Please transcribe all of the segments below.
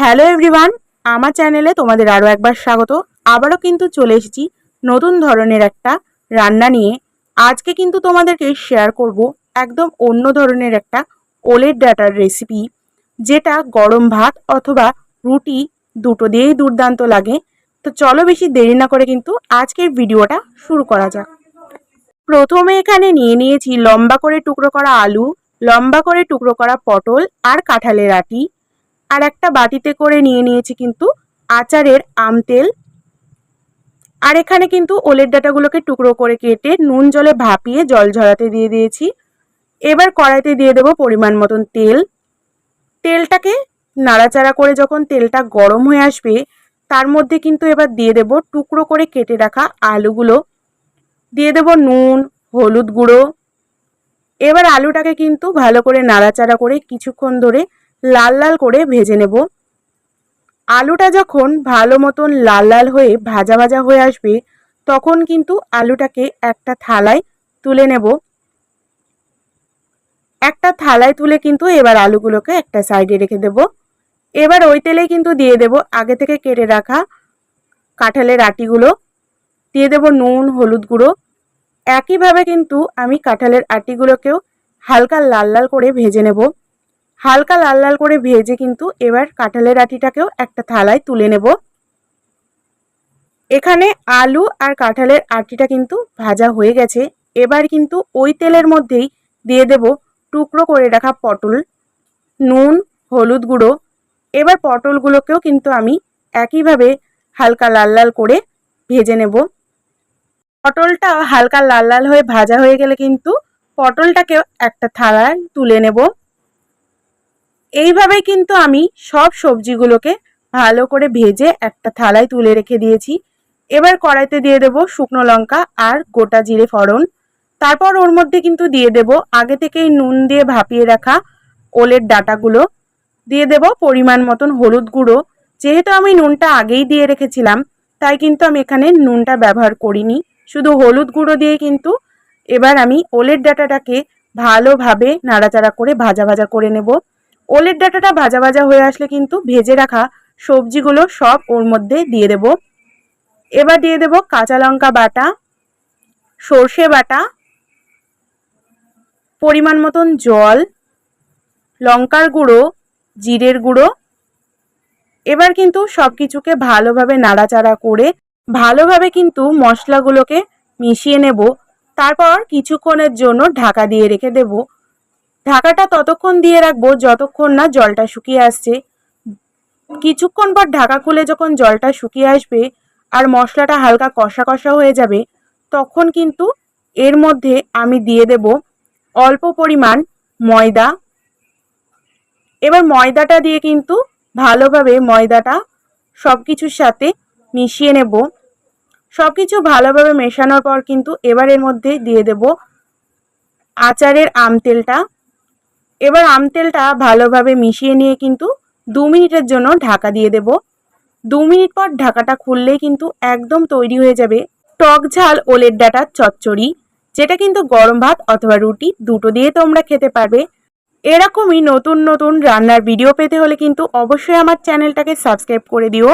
Hello everyone আমার চ্যানেলে তোমাদের আরও একবার স্বাগত। আবারও কিন্তু চলে এসেছি নতুন ধরনের একটা রান্না নিয়ে। আজকে কিন্তু তোমাদেরকে শেয়ার করব একদম অন্য ধরনের একটা ওলের ডাটার রেসিপি যেটা গরম ভাত অথবা রুটি দুটো দিয়েই দুর্দান্ত লাগে। তো চলো বেশি দেরি না করে কিন্তু আজকের ভিডিওটা শুরু করা যাক। প্রথমে এখানে নিয়ে নিয়েছি লম্বা করে টুকরো করা আলু, লম্বা করে টুকরো করা পটল আর কাঁঠালের আটি। আর একটা বাটিতে করে নিয়ে নিয়েছি কিন্তু আচারের আম তেল। আর এখানে কিন্তু ওলের ডাটাগুলোকে টুকরো করে কেটে নুন জলে ভাপিয়ে জল ঝরাতে দিয়ে দিয়েছি। এবার কড়াইতে দিয়ে দেবো পরিমাণ মতন তেল। তেলটাকে নাড়াচাড়া করে যখন তেলটা গরম হয়ে আসবে, তার মধ্যে কিন্তু এবার দিয়ে দেব টুকরো করে কেটে রাখা আলুগুলো। দিয়ে দেব নুন, হলুদ গুঁড়ো। এবার আলুটাকে কিন্তু ভালো করে নাড়াচাড়া করে কিছুক্ষণ ধরে লাল লাল করে ভেজে নেব। আলুটা যখন ভালো মতন লাল লাল হয়ে ভাজা ভাজা হয়ে আসবে, তখন কিন্তু আলুটাকে একটা থালায় তুলে নেব। একটা থালায় তুলে কিন্তু এবার আলুগুলোকে একটা সাইডে রেখে দেব। এবার ওই তেলেই কিন্তু দিয়ে দেব আগে থেকে কেটে রাখা কাঁঠালের আটিগুলো। দিয়ে দেব নুন, হলুদ গুঁড়ো। একইভাবে কিন্তু আমি কাঁঠালের আটিগুলোকেও হালকা লাল লাল করে ভেজে নেব। হালকা লাল লাল করে ভেজে কিন্তু এবার কাঁঠালের আটিটাকেও একটা থালায় তুলে নেব। এখানে আলু আর কাঁঠালের আটিটা কিন্তু ভাজা হয়ে গেছে। এবার কিন্তু ওই তেলের মধ্যেই দিয়ে দেব টুকরো করে রাখা পটল, নুন, হলুদ গুঁড়ো। এবার পটলগুলোকেও কিন্তু আমি একইভাবে হালকা লাল লাল করে ভেজে নেব। পটলটা হালকা লাল লাল হয়ে ভাজা হয়ে গেলে কিন্তু পটলটাকেও একটা থালায় তুলে নেব। এইভাবেই কিন্তু আমি সব সবজিগুলোকে ভালো করে ভেজে একটা থালায় তুলে রেখে দিয়েছি। এবার কড়াইতে দিয়ে দেব শুকনো লঙ্কা আর গোটা জিরে ফোড়ন। তারপর ওর মধ্যে কিন্তু দিয়ে দেব আগে থেকেই নুন দিয়ে ভাপিয়ে রাখা ওলের ডাটাগুলো। দিয়ে দেব পরিমাণ মতন হলুদ গুঁড়ো। যেহেতু আমি নুনটা আগেই দিয়ে রেখেছিলাম, তাই কিন্তু আমি এখানে নুনটা ব্যবহার করিনি। শুধু হলুদ গুঁড়ো দিয়ে কিন্তু এবার আমি ওলের ডাটাটাকে ভালোভাবে নাড়াচাড়া করে ভাজা ভাজা করে নেব। ওলের ডাটাটা ভাজা ভাজা হয়ে আসলে কিন্তু ভেজে রাখা সবজিগুলো সব ওর মধ্যে দিয়ে দেব। এবার দিয়ে দেব কাঁচা লঙ্কা বাটা, সর্ষে বাটা, পরিমাণ মতন জল, লঙ্কার গুঁড়ো, জিরের গুঁড়ো। এবার কিন্তু সব কিছুকে ভালোভাবে নাড়াচাড়া করে ভালোভাবে কিন্তু মশলাগুলোকে মিশিয়ে নেব। তারপর কিছুক্ষণের জন্য ঢাকা দিয়ে রেখে দেব। ঢাকাটা ততক্ষণ দিয়ে রাখব যতক্ষণ না জলটা শুকিয়ে আসছে। কিছুক্ষণ পর ঢাকা খুলে যখন জলটা শুকিয়ে আসবে আর মশলাটা হালকা কষা কষা হয়ে যাবে, তখন কিন্তু এর মধ্যে আমি দিয়ে দেব অল্প পরিমাণ ময়দা। এবার ময়দাটা দিয়ে কিন্তু ভালোভাবে ময়দাটা সব কিছুর সাথে মিশিয়ে নেব। সব কিছু ভালোভাবে মেশানোর পর কিন্তু এবার এর মধ্যে দিয়ে দেব আচারের আম তেলটা এবার আম তেলটা ভালোভাবে মিশিয়ে নিয়ে কিন্তু দু মিনিটের জন্য ঢাকা দিয়ে দেব। দু মিনিট পর ঢাকাটা খুললেই কিন্তু একদম তৈরি হয়ে যাবে টক ঝাল ওলের ডাটার চচ্চড়ি, যেটা কিন্তু গরম ভাত অথবা রুটি দুটো দিয়ে তোমরা খেতে পারবে। এরকমই নতুন নতুন রান্নার ভিডিও পেতে হলে কিন্তু অবশ্যই আমার চ্যানেলটাকে সাবস্ক্রাইব করে দিও।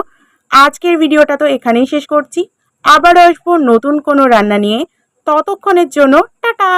আজকের ভিডিওটা তো এখানেই শেষ করছি। আবার আসব নতুন কোনো রান্না নিয়ে। ততক্ষণের জন্য টাটা!